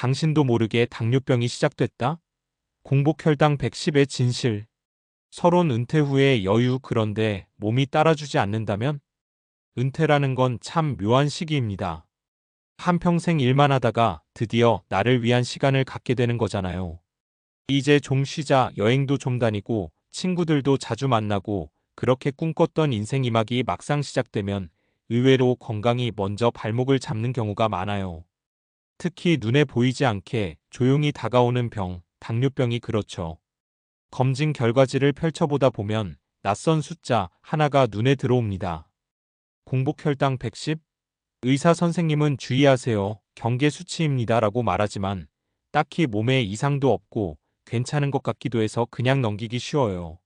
당신도 모르게 당뇨병이 시작됐다? 공복혈당 110의 진실. 서론 은퇴 후의 여유 그런데 몸이 따라주지 않는다면? 은퇴라는 건 참 묘한 시기입니다. 한평생 일만 하다가 드디어 나를 위한 시간을 갖게 되는 거잖아요. 이제 좀 쉬자 여행도 좀 다니고 친구들도 자주 만나고 그렇게 꿈꿨던 인생 이막이 막상 시작되면 의외로 건강이 먼저 발목을 잡는 경우가 많아요. 특히 눈에 보이지 않게 조용히 다가오는 병, 당뇨병이 그렇죠. 검진 결과지를 펼쳐보다 보면 낯선 숫자 하나가 눈에 들어옵니다. 공복혈당 110? 의사 선생님은 주의하세요. 경계 수치입니다. 라고 말하지만 딱히 몸에 이상도 없고 괜찮은 것 같기도 해서 그냥 넘기기 쉬워요.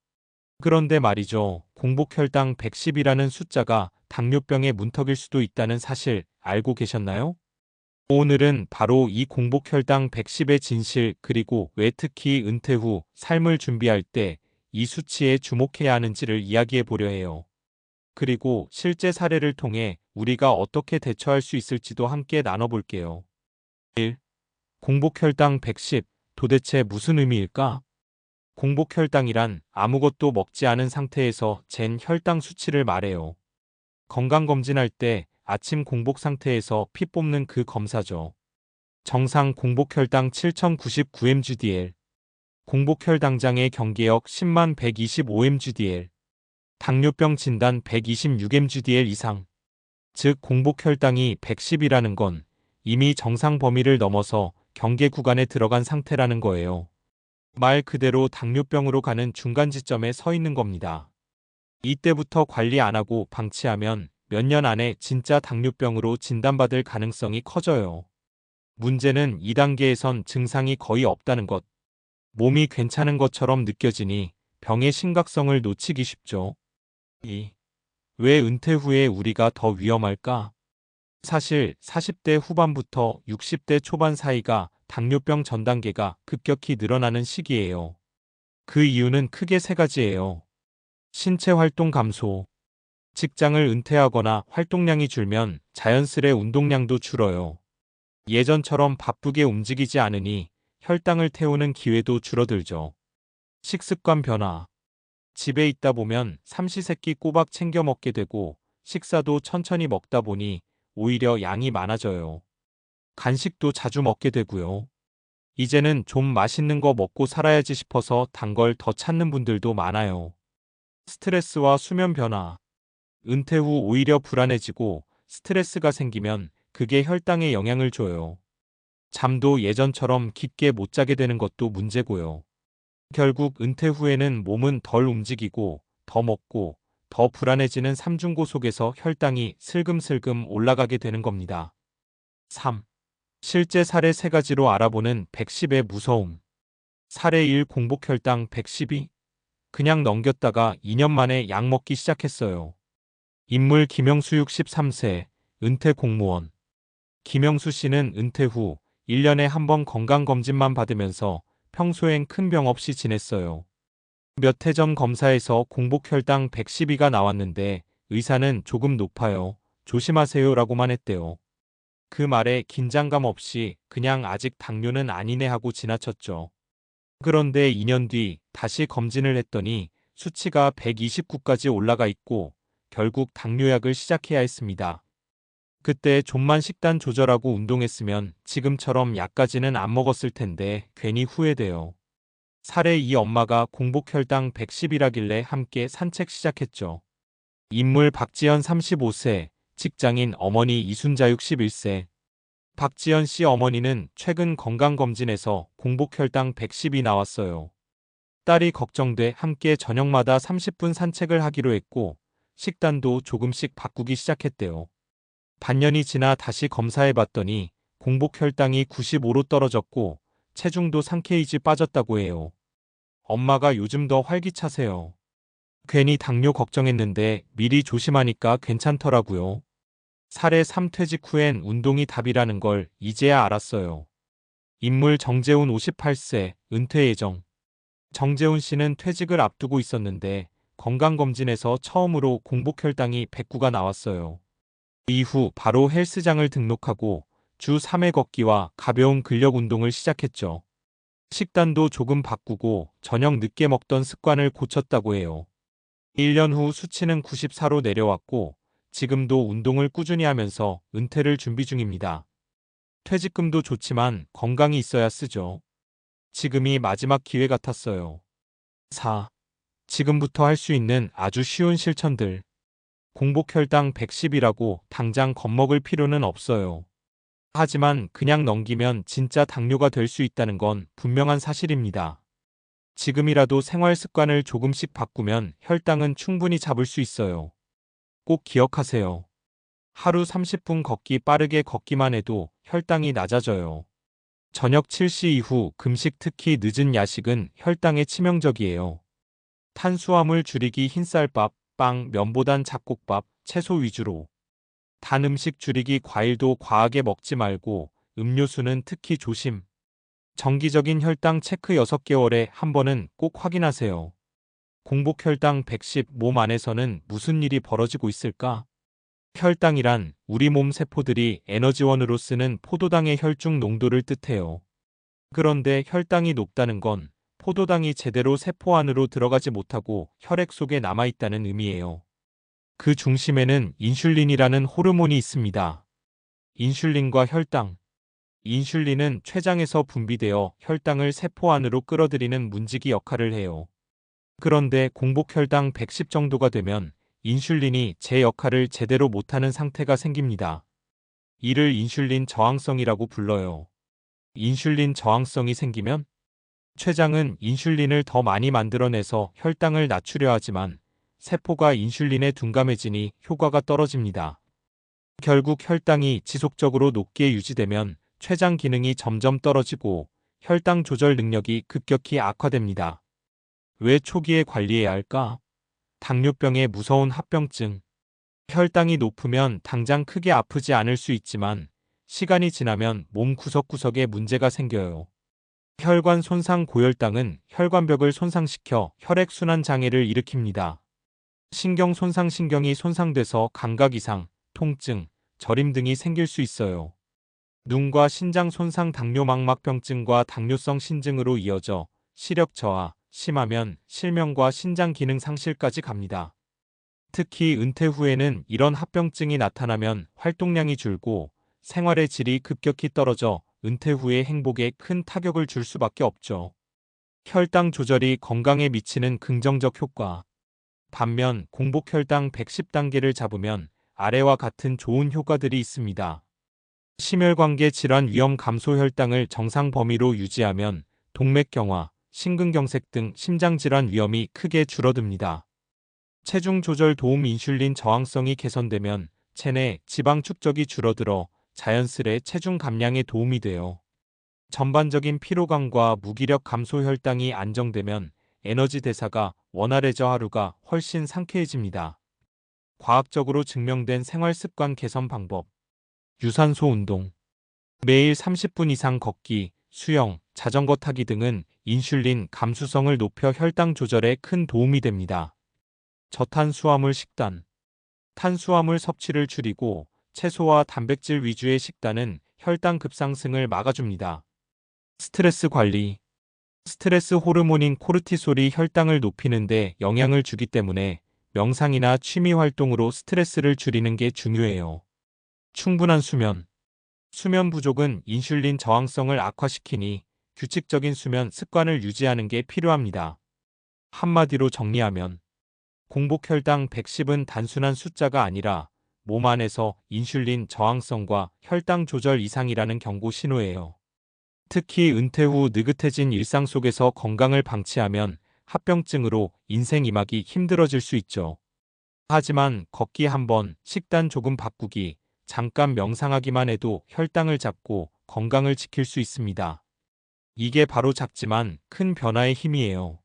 그런데 말이죠. 공복혈당 110이라는 숫자가 당뇨병의 문턱일 수도 있다는 사실 알고 계셨나요? 오늘은 바로 이 공복혈당 110의 진실 그리고 왜 특히 은퇴 후 삶을 준비할 때 이 수치에 주목해야 하는지를 이야기해 보려 해요. 그리고 실제 사례를 통해 우리가 어떻게 대처할 수 있을지도 함께 나눠볼게요. 1. 공복혈당 110 도대체 무슨 의미일까? 공복혈당이란 아무것도 먹지 않은 상태에서 잰 혈당 수치를 말해요. 건강검진할 때 아침 공복 상태에서 피 뽑는 그 검사죠. 정상 공복 혈당 7099mgdl, 공복 혈당장의 경계역 10만 125mgdl, 당뇨병 진단 126mgdl 이상, 즉 공복 혈당이 110이라는 건 이미 정상 범위를 넘어서 경계 구간에 들어간 상태라는 거예요. 말 그대로 당뇨병으로 가는 중간 지점에 서 있는 겁니다. 이때부터 관리 안 하고 방치하면 몇 년 안에 진짜 당뇨병으로 진단받을 가능성이 커져요. 문제는 2단계에선 증상이 거의 없다는 것. 몸이 괜찮은 것처럼 느껴지니 병의 심각성을 놓치기 쉽죠. 2. 왜 은퇴 후에 우리가 더 위험할까? 사실 40대 후반부터 60대 초반 사이가 당뇨병 전 단계가 급격히 늘어나는 시기예요. 그 이유는 크게 세 가지예요. 신체 활동 감소. 직장을 은퇴하거나 활동량이 줄면 자연스레 운동량도 줄어요. 예전처럼 바쁘게 움직이지 않으니 혈당을 태우는 기회도 줄어들죠. 식습관 변화. 집에 있다 보면 삼시세끼 꼬박 챙겨 먹게 되고 식사도 천천히 먹다 보니 오히려 양이 많아져요. 간식도 자주 먹게 되고요. 이제는 좀 맛있는 거 먹고 살아야지 싶어서 단 걸 더 찾는 분들도 많아요. 스트레스와 수면 변화. 은퇴 후 오히려 불안해지고 스트레스가 생기면 그게 혈당에 영향을 줘요. 잠도 예전처럼 깊게 못 자게 되는 것도 문제고요. 결국 은퇴 후에는 몸은 덜 움직이고 더 먹고 더 불안해지는 삼중고 속에서 혈당이 슬금슬금 올라가게 되는 겁니다. 3. 실제 사례 세 가지로 알아보는 110의 무서움. 사례 1 공복혈당 112. 그냥 넘겼다가 2년 만에 약 먹기 시작했어요. 인물 김영수 63세, 은퇴 공무원. 김영수 씨는 은퇴 후 1년에 한 번 건강검진만 받으면서 평소엔 큰 병 없이 지냈어요. 몇 해 전 검사에서 공복혈당 112가 나왔는데 의사는 조금 높아요. 조심하세요 라고만 했대요. 그 말에 긴장감 없이 그냥 아직 당뇨는 아니네 하고 지나쳤죠. 그런데 2년 뒤 다시 검진을 했더니 수치가 129까지 올라가 있고 결국 당뇨약을 시작해야 했습니다. 그때 좀만 식단 조절하고 운동했으면 지금처럼 약까지는 안 먹었을 텐데 괜히 후회돼요. 사례 이 엄마가 공복혈당 110이라길래 함께 산책 시작했죠. 인물 박지연 35세, 직장인 어머니 이순자 61세. 박지연 씨 어머니는 최근 건강검진에서 공복혈당 110이 나왔어요. 딸이 걱정돼 함께 저녁마다 30분 산책을 하기로 했고 식단도 조금씩 바꾸기 시작했대요. 반년이 지나 다시 검사해봤더니 공복 혈당이 95로 떨어졌고 체중도 상케이지 빠졌다고 해요. 엄마가 요즘 더 활기차세요. 괜히 당뇨 걱정했는데 미리 조심하니까 괜찮더라고요. 사례 3퇴직 후엔 운동이 답이라는 걸 이제야 알았어요. 인물 정재훈 58세, 은퇴 예정. 정재훈 씨는 퇴직을 앞두고 있었는데 건강검진에서 처음으로 공복혈당이 109가 나왔어요. 이후 바로 헬스장을 등록하고 주 3회 걷기와 가벼운 근력 운동을 시작했죠. 식단도 조금 바꾸고 저녁 늦게 먹던 습관을 고쳤다고 해요. 1년 후 수치는 94로 내려왔고 지금도 운동을 꾸준히 하면서 은퇴를 준비 중입니다. 퇴직금도 좋지만 건강이 있어야 쓰죠. 지금이 마지막 기회 같았어요. 4. 지금부터 할 수 있는 아주 쉬운 실천들. 공복 혈당 110이라고 당장 겁먹을 필요는 없어요. 하지만 그냥 넘기면 진짜 당뇨가 될 수 있다는 건 분명한 사실입니다. 지금이라도 생활 습관을 조금씩 바꾸면 혈당은 충분히 잡을 수 있어요. 꼭 기억하세요. 하루 30분 걷기 빠르게 걷기만 해도 혈당이 낮아져요. 저녁 7시 이후 금식 특히 늦은 야식은 혈당에 치명적이에요. 탄수화물 줄이기 흰쌀밥, 빵, 면보단 잡곡밥, 채소 위주로. 단 음식 줄이기 과일도 과하게 먹지 말고 음료수는 특히 조심. 정기적인 혈당 체크 6개월에 한 번은 꼭 확인하세요. 공복 혈당 110 몸 안에서는 무슨 일이 벌어지고 있을까? 혈당이란 우리 몸 세포들이 에너지원으로 쓰는 포도당의 혈중 농도를 뜻해요. 그런데 혈당이 높다는 건 포도당이 제대로 세포 안으로 들어가지 못하고 혈액 속에 남아있다는 의미예요. 그 중심에는 인슐린이라는 호르몬이 있습니다. 인슐린과 혈당. 인슐린은 췌장에서 분비되어 혈당을 세포 안으로 끌어들이는 문지기 역할을 해요. 그런데 공복 혈당 110 정도가 되면 인슐린이 제 역할을 제대로 못하는 상태가 생깁니다. 이를 인슐린 저항성이라고 불러요. 인슐린 저항성이 생기면 췌장은 인슐린을 더 많이 만들어내서 혈당을 낮추려 하지만 세포가 인슐린에 둔감해지니 효과가 떨어집니다. 결국 혈당이 지속적으로 높게 유지되면 췌장 기능이 점점 떨어지고 혈당 조절 능력이 급격히 악화됩니다. 왜 초기에 관리해야 할까? 당뇨병의 무서운 합병증. 혈당이 높으면 당장 크게 아프지 않을 수 있지만 시간이 지나면 몸 구석구석에 문제가 생겨요. 혈관 손상 고혈당은 혈관벽을 손상시켜 혈액순환 장애를 일으킵니다. 신경 손상 신경이 손상돼서 감각 이상, 통증, 저림 등이 생길 수 있어요. 눈과 신장 손상 당뇨망막병증과 당뇨성 신증으로 이어져 시력 저하, 심하면 실명과 신장 기능 상실까지 갑니다. 특히 은퇴 후에는 이런 합병증이 나타나면 활동량이 줄고 생활의 질이 급격히 떨어져 은퇴 후의 행복에 큰 타격을 줄 수밖에 없죠. 혈당 조절이 건강에 미치는 긍정적 효과. 반면 공복 혈당 110단계를 잡으면 아래와 같은 좋은 효과들이 있습니다. 심혈관계 질환 위험 감소 혈당을 정상 범위로 유지하면 동맥경화, 심근경색 등 심장질환 위험이 크게 줄어듭니다. 체중 조절 도움 인슐린 저항성이 개선되면 체내 지방 축적이 줄어들어 자연스레 체중 감량에 도움이 돼요. 전반적인 피로감과 무기력 감소 혈당이 안정되면 에너지 대사가 원활해져 하루가 훨씬 상쾌해집니다. 과학적으로 증명된 생활 습관 개선 방법. 유산소 운동. 매일 30분 이상 걷기, 수영, 자전거 타기 등은 인슐린 감수성을 높여 혈당 조절에 큰 도움이 됩니다. 저탄수화물 식단. 탄수화물 섭취를 줄이고 채소와 단백질 위주의 식단은 혈당 급상승을 막아줍니다. 스트레스 관리. 스트레스 호르몬인 코르티솔이 혈당을 높이는데 영향을 주기 때문에 명상이나 취미 활동으로 스트레스를 줄이는 게 중요해요. 충분한 수면. 수면 부족은 인슐린 저항성을 악화시키니 규칙적인 수면 습관을 유지하는 게 필요합니다. 한마디로 정리하면 공복 혈당 110은 단순한 숫자가 아니라 몸 안에서 인슐린 저항성과 혈당 조절 이상이라는 경고 신호예요. 특히 은퇴 후 느긋해진 일상 속에서 건강을 방치하면 합병증으로 인생 이막이 힘들어질 수 있죠. 하지만 걷기 한 번, 식단 조금 바꾸기, 잠깐 명상하기만 해도 혈당을 잡고 건강을 지킬 수 있습니다. 이게 바로 작지만 큰 변화의 힘이에요.